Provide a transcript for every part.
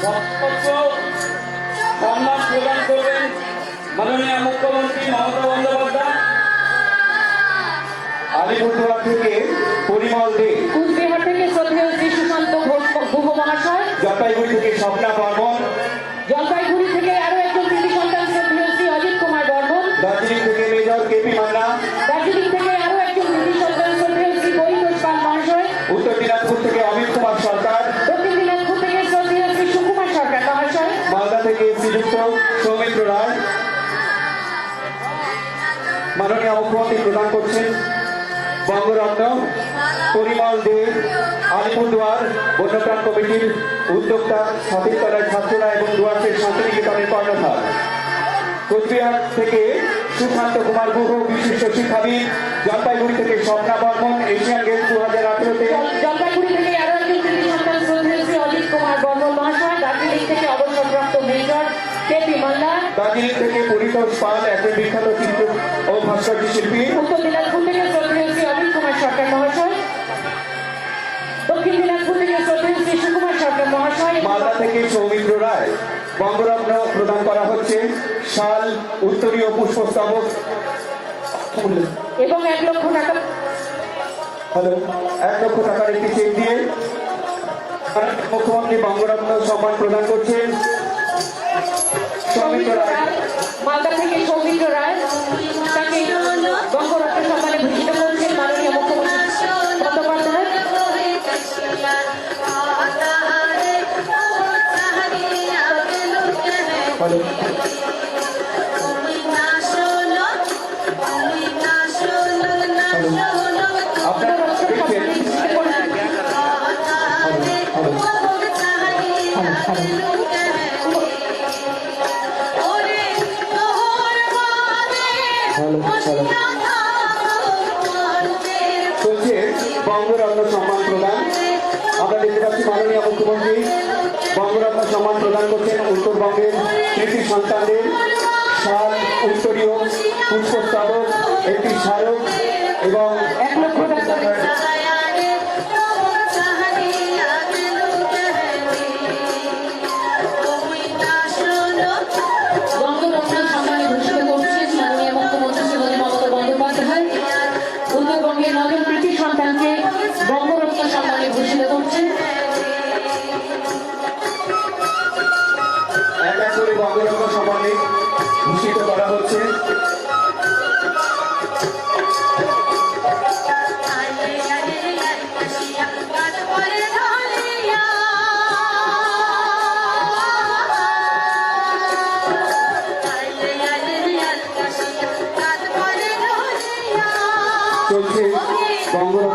বক্তব্য সম্মান প্রদান করবেন মাননীয় মুখ্যমন্ত্রী মমতা বন্দ্যোপাধ্যায় আলিপুরদুয়ার থেকে পরিমল দে কুচবিহার থেকে শ্রদ্ধেয় শ্রী সুশান্ত ঘোষ মহাশয় জলপাইগুড়ি থেকে স্বপ্না বর্মন জলপাইগুড়ি মুখ্যমন্ত্রী প্রদান করছেন। বঙ্গরত্ন, পরিমল দেব আলিপুরদুয়ার বন্যপ্রাণ কমিটির উদ্যোক্তা সতীর্থরায় ছাত্ররা এবং দুয়ারের শান্তিনিকেতনের কর্ণধার। কোচবিহার থেকে সুশান্ত কুমার গুহ, বিশিষ্ট শিক্ষাবিদ, জলপাইগুড়ি থেকে স্বপ্না বর্মন, এশিয়ান গেমস দু হাজার আঠেরোতে দার্জিলিং থেকে পরিতোষ পাল একজন বিখ্যাত চিত্র ও ভাস্কর্য শিল্পী। উত্তর দিনাজপুর থেকে শ্রদ্ধেয় শ্রী অমিত কুমার সরকার মহাশয়। দক্ষিণ দিনাজপুর থেকে শ্রদ্ধেয় শ্রী সুকুমার সরকার মহাশয়। মালদা থেকে সৌমিত্র রায়। বঙ্গরত্ন প্রদান করা হচ্ছে। শাল উত্তরীয় পুষ্পস্তবক। এবং এক লক্ষ টাকা হ্যালো এক লক্ষ টাকার একটি চেক দিয়ে মুখ্যমন্ত্রী বঙ্গরত্ন সম্মান প্রদান করছেন। মালদা থেকে সৌমিত্র রায়। তাকে বঙ্গরত্ন সম্মানে ভূষিত করছেন মাননীয় মুখ্যমন্ত্রী বন্দ্যোপাধ্যায়। হ্যালো আপনারা সন্তানদের সাল উত্তরীয় পুষ্পস্তবক একটি স্মারক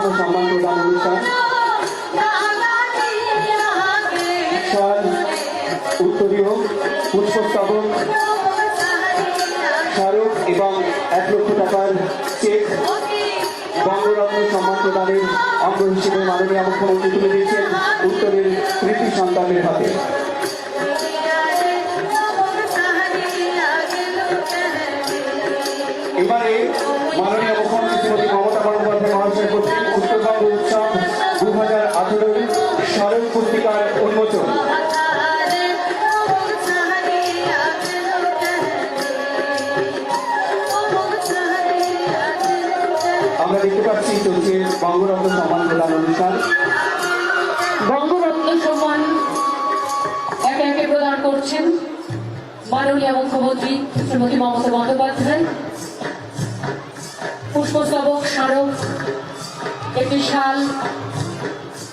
বঙ্গরত্ন সম্মান প্রদান অনুষ্ঠান উত্তরীয় পুষ্পস্তবক স্মারক এবং এক লক্ষ টাকার চেক বঙ্গরত্ন সম্মান প্রদানের অঙ্গ হিসেবে মাননীয় মুখ্যমন্ত্রী তুলে দিয়েছেন উত্তরের কৃতি সন্তানের হাতে। এবারে মাননীয় আঠেরোর স্মারক পুস্তিকার উন্মোচন। আমরা দেখতে পাচ্ছি, চলছে বঙ্গরত্ন সম্মান প্রদান অনুষ্ঠান। বঙ্গরত্ন সম্মান একে একে প্রদান করছেন মাননীয় মুখ্যমন্ত্রী শ্রীমতী মমতা বন্দ্যোপাধ্যায়, পুষ্পস্তবক স্মারক, একটি শাল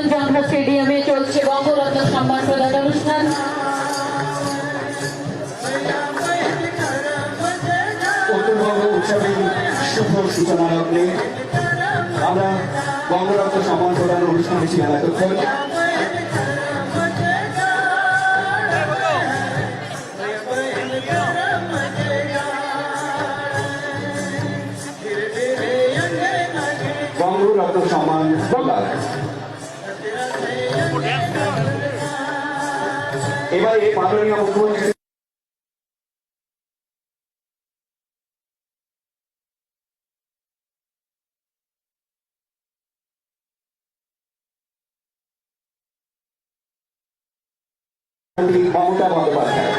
কাঞ্চনজঙ্ঘা স্টেডিয়ামে চলছে বঙ্গরত্ন সম্মান প্রদান অনুষ্ঠান শুভ সূচনা লগ্নে আমরা বঙ্গরত্ন সম্মান প্রদান অনুষ্ঠান হিসেবে এতক্ষণ এবারে মাননীয় মুখ্যমন্ত্রী মমতা বন্দ্যোপাধ্যায়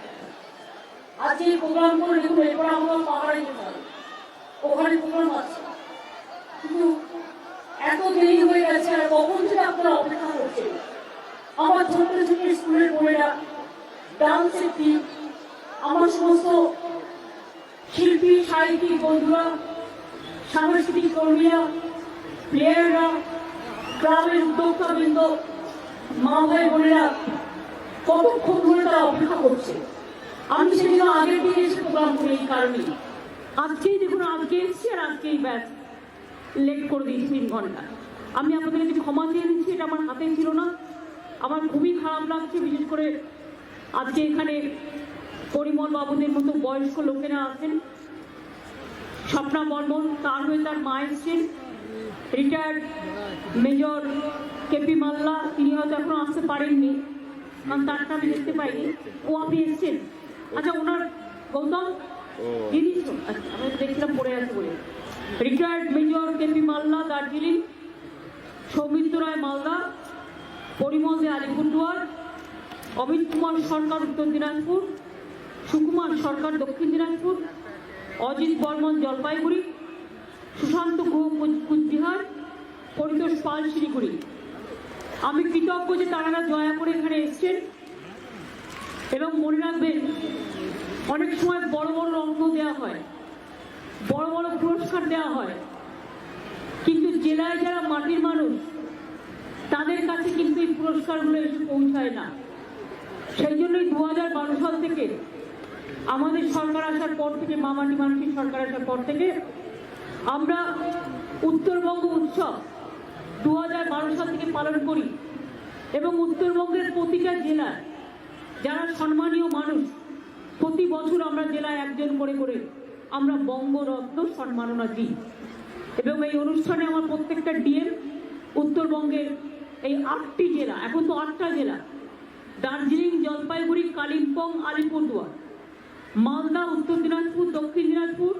আজকে এই প্রোগ্রাম করে দেখুন এরপর আমরা পাহাড়ে যেতে হবে ওখানে প্রোগ্রাম আছে। কিন্তু এত দেরি হয়ে গেছে, আর কখন থেকে আপনারা অপেক্ষা করছেন? আমার ছোট্ট ছোট্ট স্কুলের বোনেরা ডান্সের টিম আমার সমস্ত শিল্পী, সাহিত্যিক বন্ধুরা, সাংস্কৃতিক কর্মীরা প্লেয়াররা গ্রামের উদ্যোক্তাবৃন্দ মা ভাই বোনেরা কতক্ষণ ধরে তারা অপেক্ষা করছে? আমি সেদিন আগের দিনে এসে প্রোগ্রাম করি এই কারণেই। আজকেই দেখুন, আজকে এসছি আর আজকেই ব্যাস লেট করে দিয়েছি তিন ঘণ্টা। আমি আপনাদের কাছে ক্ষমা চেয়ে নিচ্ছি, এটা আমার হাতে ছিল না। আমার খুবই খারাপ লাগছে, বিশেষ করে আজকে এখানে পরিমল বাবুদের মতো বয়স্ক লোকেরা আছেন। স্বপ্না বর্মন, তার হয়ে তার মা এসছেন। রিটায়ার্ড মেজর কেপি মাল্লা, তিনি হয়তো এখনও আসতে পারেননি। কারণ তারটা আমি দেখতে পাইনি। ও আপনি এসছেন? আচ্ছা ওনার গৌতম? দিদি আচ্ছা আমি দেখছিলাম পড়ে আছে বলে। রিটায়ার্ড মেজর কেপি মাল্লা দার্জিলিং। সৌমিত্র রায় মালদা। পরিমল দে আলিপুরদুয়ার। অমিত কুমার সরকার উত্তর দিনাজপুর। সুকুমার সরকার দক্ষিণ দিনাজপুর। অজিত বর্মন জলপাইগুড়ি। সুশান্ত গুহ কুচ- কুচবিহার। পরিতোষ পাল শিলিগুড়ি। আমি কৃতজ্ঞ যে তারা দয়া করে এখানে এসছেন। এবং মনে রাখবেন অনেক সময় বড় বড় অঙ্ক দেওয়া হয়। বড় বড় পুরস্কার দেওয়া হয়। কিন্তু জেলায় যারা মাটির মানুষ, তাদের কাছে কিন্তু এই পুরস্কারগুলো এসে পৌঁছায় না। সেই জন্যই দু হাজার বারো সাল থেকে আমাদের সরকার আসার পর থেকে মামাটি মানুষের সরকার আসার পর থেকে আমরা উত্তরবঙ্গ উৎসব দু হাজার বারো সাল থেকে পালন করি এবং উত্তরবঙ্গের প্রতিটা জেলায় যারা সম্মানীয় মানুষ প্রতি বছর আমরা জেলায় একজন করে করে আমরা বঙ্গরত্ন সম্মাননা দিই। এবং এই অনুষ্ঠানে আমার প্রত্যেকটা ডিএম উত্তরবঙ্গের এই আটটি জেলা, এখন তো আটটা জেলা, দার্জিলিং, জলপাইগুড়ি, কালিম্পং, আলিপুরদুয়ার, মালদা, উত্তর দিনাজপুর, দক্ষিণ দিনাজপুর,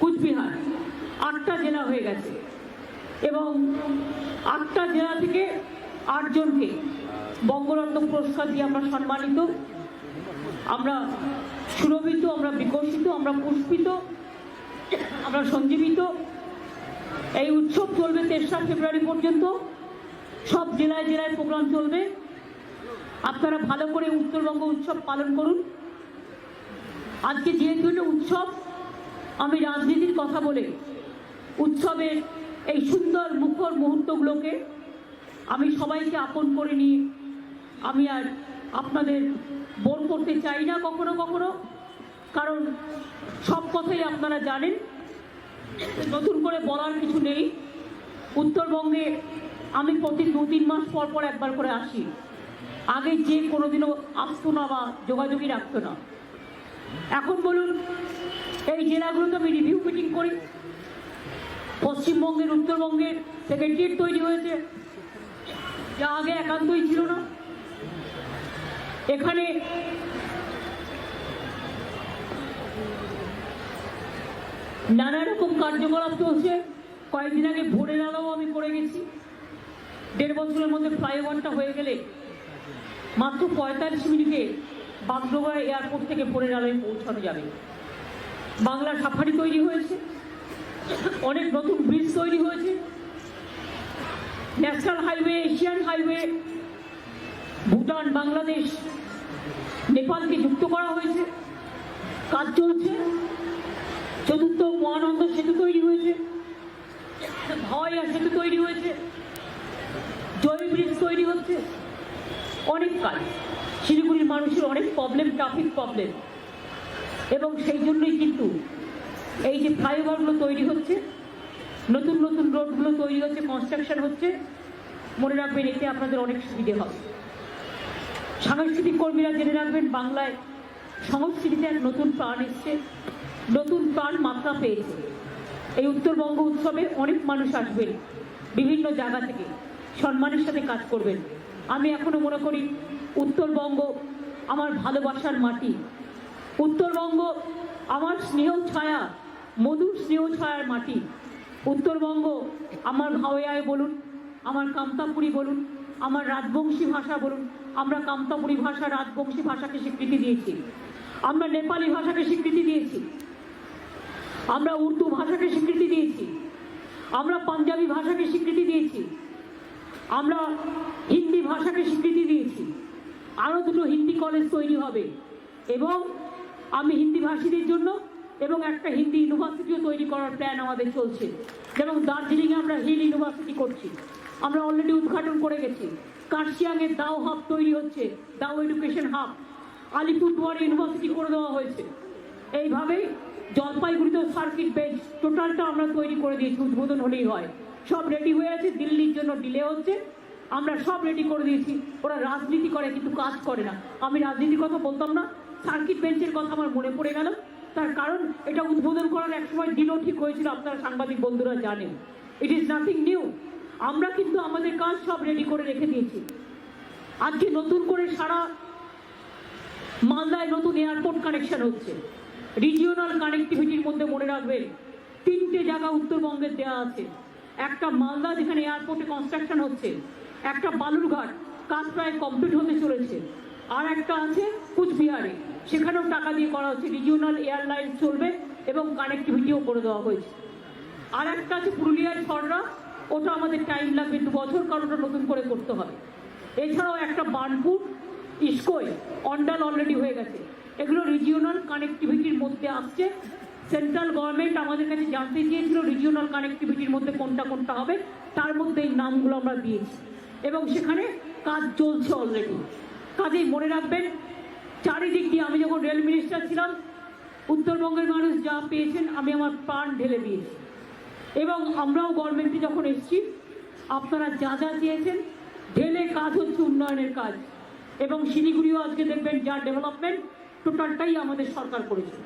কুচবিহার, আটটা জেলা হয়ে গেছে। এবং আটটা জেলা থেকে আটজনকে বঙ্গরত্ন পুরস্কার দিয়ে আমরা সম্মানিত আমরা সুরভিত, আমরা বিকশিত, আমরা পুষ্পিত, আমরা সঞ্জীবিত। এই উৎসব চলবে তেসরা ফেব্রুয়ারি পর্যন্ত। সব জেলায় জেলায় প্রোগ্রাম চলবে। আপনারা ভালো করে উত্তরবঙ্গ উৎসব পালন করুন। আজকে যেহেতু উৎসব, আমি রাজনীতির কথা বলে উৎসবের এই সুন্দর মুখর মুহূর্তগুলোকে আমি সবাইকে আপন করে নিয়ে আমি আর আপনাদের বোর করতে চাই না কখনো কখনো, কারণ সব কথাই আপনারা জানেন। নতুন করে বলার কিছু নেই। উত্তরবঙ্গে আমি প্রতি দু তিন মাস পর পর একবার করে আসি। আগে যে কোনোদিনও আসতো না বা যোগাযোগই রাখতো না। এখন বলুন, এই জেলাগুলোতে আমি রিভিউ মিটিং করি। পশ্চিমবঙ্গের উত্তরবঙ্গের সেক্রেটারিয়েট তৈরি হয়েছে যা আগে একান্তই ছিল না এখানে নানা রকম কার্যকলাপ চলছে। কয়েকদিন আগে ভোরের আলোও আমি করে গেছি। দেড় বছরের মধ্যে ফ্লাইওভারটা হয়ে গেলে মাত্র পঁয়তাল্লিশ মিনিটে বাগডোগরা এয়ারপোর্ট থেকে ভোরের আলোয় পৌঁছানো যাবে। বাংলার সাফারি তৈরি হয়েছে। অনেক নতুন ব্রিজ তৈরি হয়েছে। National highway, Asian highway Bhutan, Bangladesh, নেপালকে যুক্ত করা হয়েছে। কাজ চলছে। চতুর্থ মহানন্দ সেতু তৈরি হয়েছে। হাওয়াইয়া সেতু তৈরি হয়েছে। জয় ব্রিজ তৈরি হচ্ছে। অনেক কাজ। শিলিগুড়ির মানুষের অনেক প্রবলেম ট্রাফিক প্রবলেম এবং সেই জন্যই কিন্তু এই যে ফ্লাইওভারগুলো তৈরি হচ্ছে, নতুন নতুন রোডগুলো তৈরি হচ্ছে কনস্ট্রাকশন হচ্ছে। মনে রাখবেন, এতে আপনাদের অনেক সুবিধে হবে। সাংস্কৃতিক কর্মীরা জেনে রাখবেন, বাংলায় সংস্কৃতিতে এক নতুন প্রাণ এসছে, নতুন প্রাণ মাত্রা পেয়েছে। এই উত্তরবঙ্গ উৎসবে অনেক মানুষ আসবেন, বিভিন্ন জায়গা থেকে সম্মানের সাথে কাজ করবেন। আমি এখনও মনে করি, উত্তরবঙ্গ আমার ভালোবাসার মাটি। উত্তরবঙ্গ আমার স্নেহ ছায়া, মধুর স্নেহ ছায়ার মাটি। উত্তরবঙ্গ আমার ভাওয়ায় বলুন, আমার কামতাপুরি বলুন আমার রাজবংশী ভাষা বলুন, আমরা কামতাপুরি ভাষা রাজবংশী ভাষাকে স্বীকৃতি দিয়েছি। আমরা নেপালি ভাষাকে স্বীকৃতি দিয়েছি। আমরা উর্দু ভাষাকে স্বীকৃতি দিয়েছি। আমরা পাঞ্জাবি ভাষাকে স্বীকৃতি দিয়েছি। আমরা হিন্দি ভাষাকে স্বীকৃতি দিয়েছি। আরও দুটো হিন্দি কলেজ তৈরি হবে। এবং আমি হিন্দি ভাষীদের জন্য এবং একটা হিন্দি ইউনিভার্সিটিও তৈরি করার প্ল্যান আমাদের চলছে। যেমন দার্জিলিংয়ে আমরা হিল ইউনিভার্সিটি করছি। আমরা অলরেডি উদ্ঘাটন করে গেছি। কার্শিয়াংয়ের দাও হাব তৈরি হচ্ছে, দাও এডুকেশন হাব আলিপুরদুয়ার ইউনিভার্সিটি করে দেওয়া হয়েছে। এইভাবেই জলপাইগুড়িতে সার্কিট বেঞ্চ টোটালটা আমরা তৈরি করে দিয়েছি, উদ্বোধন হলেই হয়। সব রেডি হয়ে আছে, দিল্লির জন্য ডিলে হচ্ছে। আমরা সব রেডি করে দিয়েছি। ওরা রাজনীতি করে, কিন্তু কাজ করে না। আমি রাজনীতির কথা বলতাম না। সার্কিট বেঞ্চের কথা আমার মনে পড়ে গেল। তার কারণ, এটা উদ্বোধন করার এক সময় দিনও ঠিক হয়েছিল, আপনারা সাংবাদিক বন্ধুরা জানেন। ইট ইজ নাথিং নিউ আমরা কিন্তু আমাদের কাজ সব রেডি করে রেখে দিয়েছি। আজকে নতুন করে সারা মালদায় নতুন এয়ারপোর্ট কানেকশন হচ্ছে। রিজিওনাল কানেক্টিভিটির মধ্যে মনে রাখবেন, তিনটে জায়গা উত্তরবঙ্গের দেওয়া আছে। একটা মালদা যেখানে এয়ারপোর্টে কনস্ট্রাকশন হচ্ছে, একটা বালুরঘাট কাজ প্রায় কমপ্লিট হতে চলেছে, আর একটা আছে কুচবিহারে। সেখানেও টাকা দিয়ে করা হচ্ছে রিজিওনাল এয়ারলাইন চলবে এবং কানেক্টিভিটিও করে দেওয়া হয়েছে। আর একটা আছে পুরুলিয়ার ছড়রা ওটা আমাদের টাইম লাগবে, দু বছর কারণ ওটা নতুন করে করতে হবে। এছাড়াও একটা বার্নপুর, ইস্কোয়, অন্ডাল অলরেডি হয়ে গেছে। এগুলো রিজিওনাল কানেক্টিভিটির মধ্যে আসছে। সেন্ট্রাল গভর্নমেন্ট আমাদের কাছে জানতে চেয়েছিল রিজিওনাল কানেক্টিভিটির মধ্যে কোনটা কোনটা হবে। তার মধ্যে এই নামগুলো আমরা দিয়েছি। এবং সেখানে কাজ চলছে অলরেডি কাজেই মনে রাখবেন, চারিদিক দিয়ে আমি যখন রেল মিনিস্টার ছিলাম, উত্তরবঙ্গের মানুষ যা পেয়েছেন, আমি আমার প্রাণ ঢেলে দিয়েছি। এবং আমরাও গভর্নমেন্টে যখন এসেছি, আপনারা যা যা চেয়েছেন, ঢেলে কাজ হচ্ছে উন্নয়নের কাজ। এবং শিলিগুড়িও আজকে দেখবেন যা ডেভেলপমেন্ট টোটালটাই আমাদের সরকার করেছে।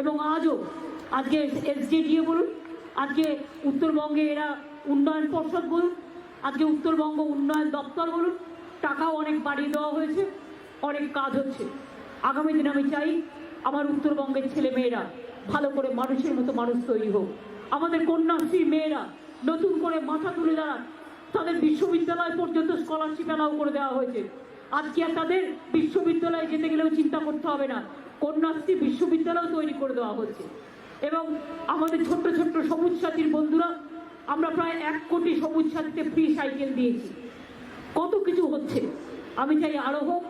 এবং আজও, আজকে এসজেডিএ বলুন, আজকে উত্তরবঙ্গে এরা উন্নয়ন পর্ষদ বলুন, আজকে উত্তরবঙ্গ উন্নয়ন দপ্তর বলুন, টাকাও অনেক বাড়িয়ে দেওয়া হয়েছে, অনেক কাজ হচ্ছে। আগামী দিন আমি চাই, আমার উত্তরবঙ্গের ছেলে মেয়েরা ভালো করে মানুষের মতো মানুষ তৈরি হোক। আমাদের কন্যাশ্রী মেয়েরা নতুন করে মাথা তুলে দাঁড়ান। তাদের বিশ্ববিদ্যালয় পর্যন্ত স্কলারশিপ অ্যালাউ করে দেওয়া হয়েছে। আজকে আর তাদের বিশ্ববিদ্যালয়ে যেতে গেলেও চিন্তা করতে হবে না। কন্যাশ্রী বিশ্ববিদ্যালয় তৈরি করে দেওয়া হচ্ছে এবং আমাদের ছোট্ট ছোট্ট সবুজ সাথীর বন্ধুরা, আমরা প্রায় এক কোটি সবুজ সাথীতে ফ্রি সাইকেল দিয়েছি। কত কিছু হচ্ছে? আমি চাই আরও হোক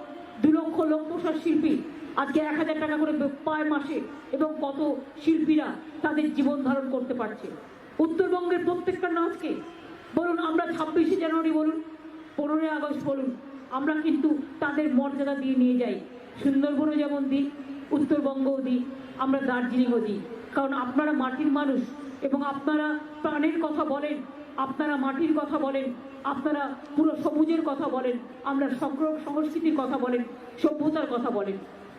দু লক্ষ লোক প্রসার শিল্পী আজকে এক হাজার টাকা করে পায় মাসে এবং কত শিল্পীরা তাদের জীবন ধারণ করতে পারছে। উত্তরবঙ্গের প্রত্যেকটা নাচকে বলুন, আমরা ছাব্বিশে জানুয়ারি বলুন, পনেরোই আগস্ট বলুন, আমরা কিন্তু তাদের মর্যাদা দিয়ে নিয়ে যাই। সুন্দরবনও যেমন দিই, উত্তরবঙ্গও দিই, আমরা দার্জিলিংও দিই। কারণ আপনারা মাটির মানুষ এবং আপনারা প্রাণের কথা বলেন, আপনারা মাটির কথা বলেন, আপনারা পুরো সবুজের কথা বলেন, আমরা সকল সংস্কৃতির কথা বলেন, সভ্যতার কথা বলেন।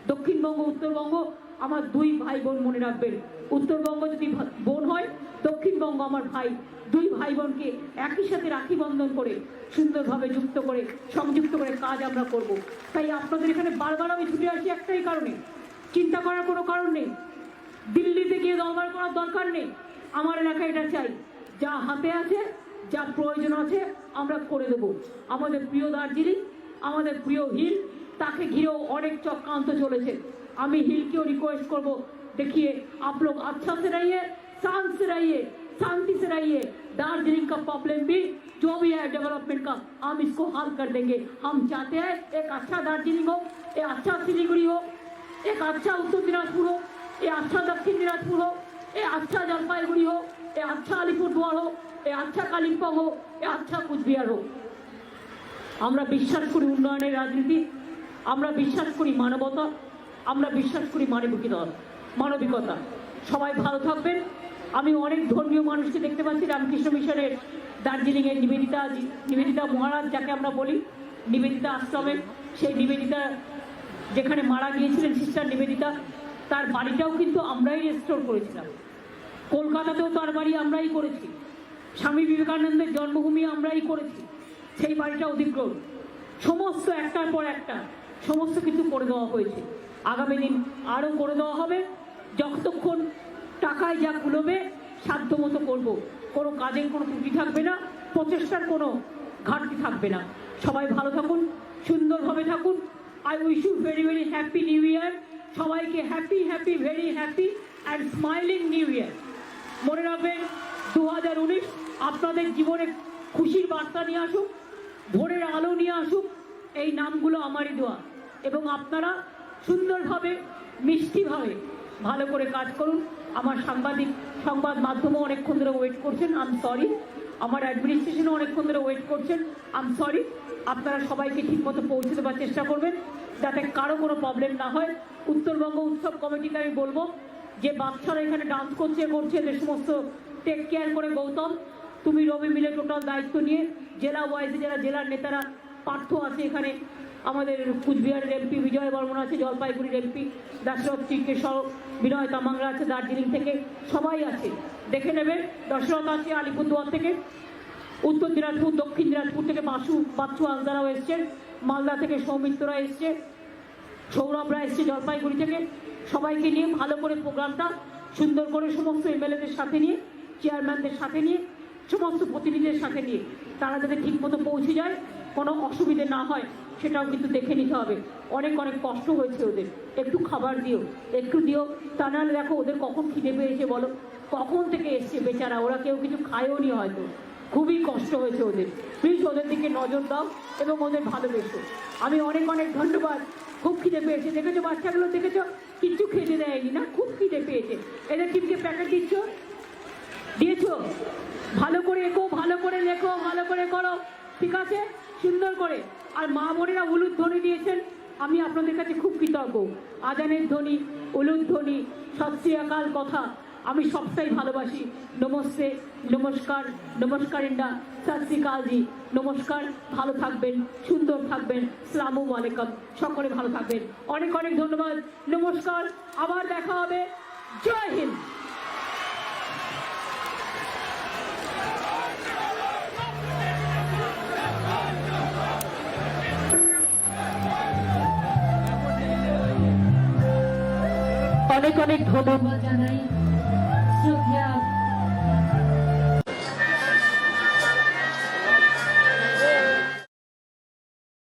দক্ষিণবঙ্গ, উত্তরবঙ্গ, আমার দুই ভাই বোন মনে রাখবেন। উত্তরবঙ্গ যদি বোন হয়, দক্ষিণবঙ্গ আমার ভাই। দুই ভাই বোনকে একই সাথে রাখি বন্ধন করে, সুন্দরভাবে যুক্ত করে, সংযুক্ত করে কাজ আমরা করব। তাই আপনাদের এখানে বারবার আমি ছুটে আসি একটাই কারণে। চিন্তা করার কোনো কারণ নেই। দিল্লিতে গিয়ে দরবার করার দরকার নেই। আমার এলাকায় এটা চাই। যা হাতে আছে, যা প্রয়োজন আছে, আমরা করে দেব। আমাদের প্রিয় দার্জিলিং, আমাদের প্রিয় হিল তাকে ঘিরেও অনেক চক্রান্ত চলেছে আমি हिल रिक्वेस्ट करब देखिए आप लोग अच्छा से रहिए शांत से रहिए शांति से रहिए दार्जिलिंग का प्रॉब्लम भी जो भी है डेवलपमेंट का हम इसको हल कर देंगे हम चाहते हैं एक अच्छा दार्जिलिंग हो एक अच्छा सिलीगुड़ी हो एक अच्छा उत्तर दिनाजपुर हो एक अच्छा दक्षिण दिनाजपुर हो एक अच्छा जलपाईगुड़ी हो एक अच्छा अलीपुरद्वार हो एक अच्छा कालिम्पोंग हो एक अच्छा कुचबिहार हो আমরা বিশ্বাস করি উন্নয়নের রাজনীতি আমরা বিশ্বাস করি মানবতা, আমরা বিশ্বাস করি মানবিকতা মানবিকতা। সবাই ভালো থাকবেন। আমি অনেক ধর্মীয় মানুষকে দেখতে পাচ্ছি, রামকৃষ্ণ মিশনের দার্জিলিংয়ের নিবেদিতা নিবেদিতা মহারাজ, যাকে আমরা বলি নিবেদিতা আশ্রমে। সেই নিবেদিতা যেখানে মারা গিয়েছিলেন সিস্টার নিবেদিতা, তার বাড়িটাও কিন্তু আমরাই রেস্টোর করেছিলাম। কলকাতাতেও তার বাড়ি আমরাই করেছি। স্বামী বিবেকানন্দের জন্মভূমি আমরাই করেছি। সেই বাড়িটা অধিগ্রহণ। সমস্ত একটার পর একটা। সমস্ত কিছু করে দেওয়া হয়েছে। আগামী দিন আরও করে দেওয়া হবে। যতক্ষণ টাকায় যা কুলোবে সাধ্য মতো করব। কোনো কাজের কোনো ত্রুটি থাকবে না, প্রচেষ্টার কোনো ঘাটতি থাকবে না। সবাই ভালো থাকুন, সুন্দরভাবে থাকুন। I wish you very very happy new year সবাইকে happy happy very happy and smiling new year মনে রাখবেন দু হাজার উনিশ আপনাদের জীবনে খুশির বার্তা নিয়ে আসুক, ভোরের আলো নিয়ে আসুক এই নামগুলো আমারই দেওয়া এবং আপনারা সুন্দরভাবে, মিষ্টিভাবে ভালো করে কাজ করুন। আমার সাংবাদিক সংবাদ মাধ্যমও অনেকক্ষণ ধরে ওয়েট করছেন। আম সরি আমার অ্যাডমিনিস্ট্রেশনও অনেকক্ষণ ধরে ওয়েট করছেন। আম সরি আপনারা সবাইকে ঠিকমতো পৌঁছে দেওয়ার চেষ্টা করবেন। যাতে কারও কোনো প্রবলেম না হয়। উত্তরবঙ্গ উৎসব কমিটিকে আমি বলব, যে বাচ্চারা এখানে ডান্স করছে করছে এদের সমস্ত টেক কেয়ার করে গৌতম, তুমি রবি মিলে টোটাল দায়িত্ব নিয়ে জেলা ওয়াইজে যারা জেলার নেতারা পার্থ আছে এখানে। আমাদের কুচবিহারের এমপি বিজয় বর্মন আছে, জলপাইগুড়ির এমপি দাশরথ চিকেশ্বর বিনয় তামাংরা আছে দার্জিলিং থেকে, সবাই আছে। দেখে নেবে, দশরথ আছে আলিপুরদুয়ার থেকে, উত্তর দিনাজপুর, দক্ষিণ দিনাজপুর থেকে বাসু, বাচ্চু আলদারাও এসছেন মালদা থেকে সৌমিত্ররা এসছে সৌরভরা এসছে জলপাইগুড়ি থেকে। সবাইকে নিয়ে ভালো করে প্রোগ্রামটা, সুন্দর করে সমস্ত এমএলএদের সাথে নিয়ে, চেয়ারম্যানদের সাথে নিয়ে, সমস্ত প্রতিনিধিদের সাথে নিয়ে, তারা যাতে ঠিকমতো পৌঁছে যায় কোনো অসুবিধে না হয়, সেটাও কিন্তু দেখে নিতে হবে। অনেক অনেক কষ্ট হয়েছে ওদের। একটু খাবার দিও, একটু দিও। তা নাহলে দেখো, ওদের কখন খিদে পেয়েছে বলো? কখন থেকে এসছে বেচারা? ওরা কেউ কিছু খায়ও নি হয়তো। খুবই কষ্ট হয়েছে ওদের। প্লিজ ওদের দিকে নজর দাও এবং ওদের ভালোবেসো। আমি অনেক অনেক ধন্যবাদ। খুব খিদে পেয়েছে। দেখেছ বাচ্চাগুলো? দেখেছ? কিচ্ছু খেতে দেয়নি না? খুব খিদে পেয়েছে। এদের টিমকে প্যাকেট দিচ্ছ? দিয়েছ? ভালো করে এঁকো, ভালো করে লেখো, ভালো করে করো। ঠিক আছে? সুন্দর করে। আর মা বোনেরা উলুদ ধ্বনি দিয়েছেন, আমি আপনাদের কাছে খুব কৃতজ্ঞ। আজানের ধ্বনি উলুদ ধ্বনি সত আকাল কথা, আমি সবটাই ভালোবাসি। নমস্তে, নমস্কার নমস্কার ইন্ডা সত শ্রী কালজি, নমস্কার, ভালো থাকবেন, সুন্দর থাকবেন, সালামু আলাইকুম, সকলে ভালো থাকবেন। অনেক অনেক ধন্যবাদ, নমস্কার, আবার দেখা হবে, জয় হিন্দ। অনেক অনেক ধন্যবাদ জানাই।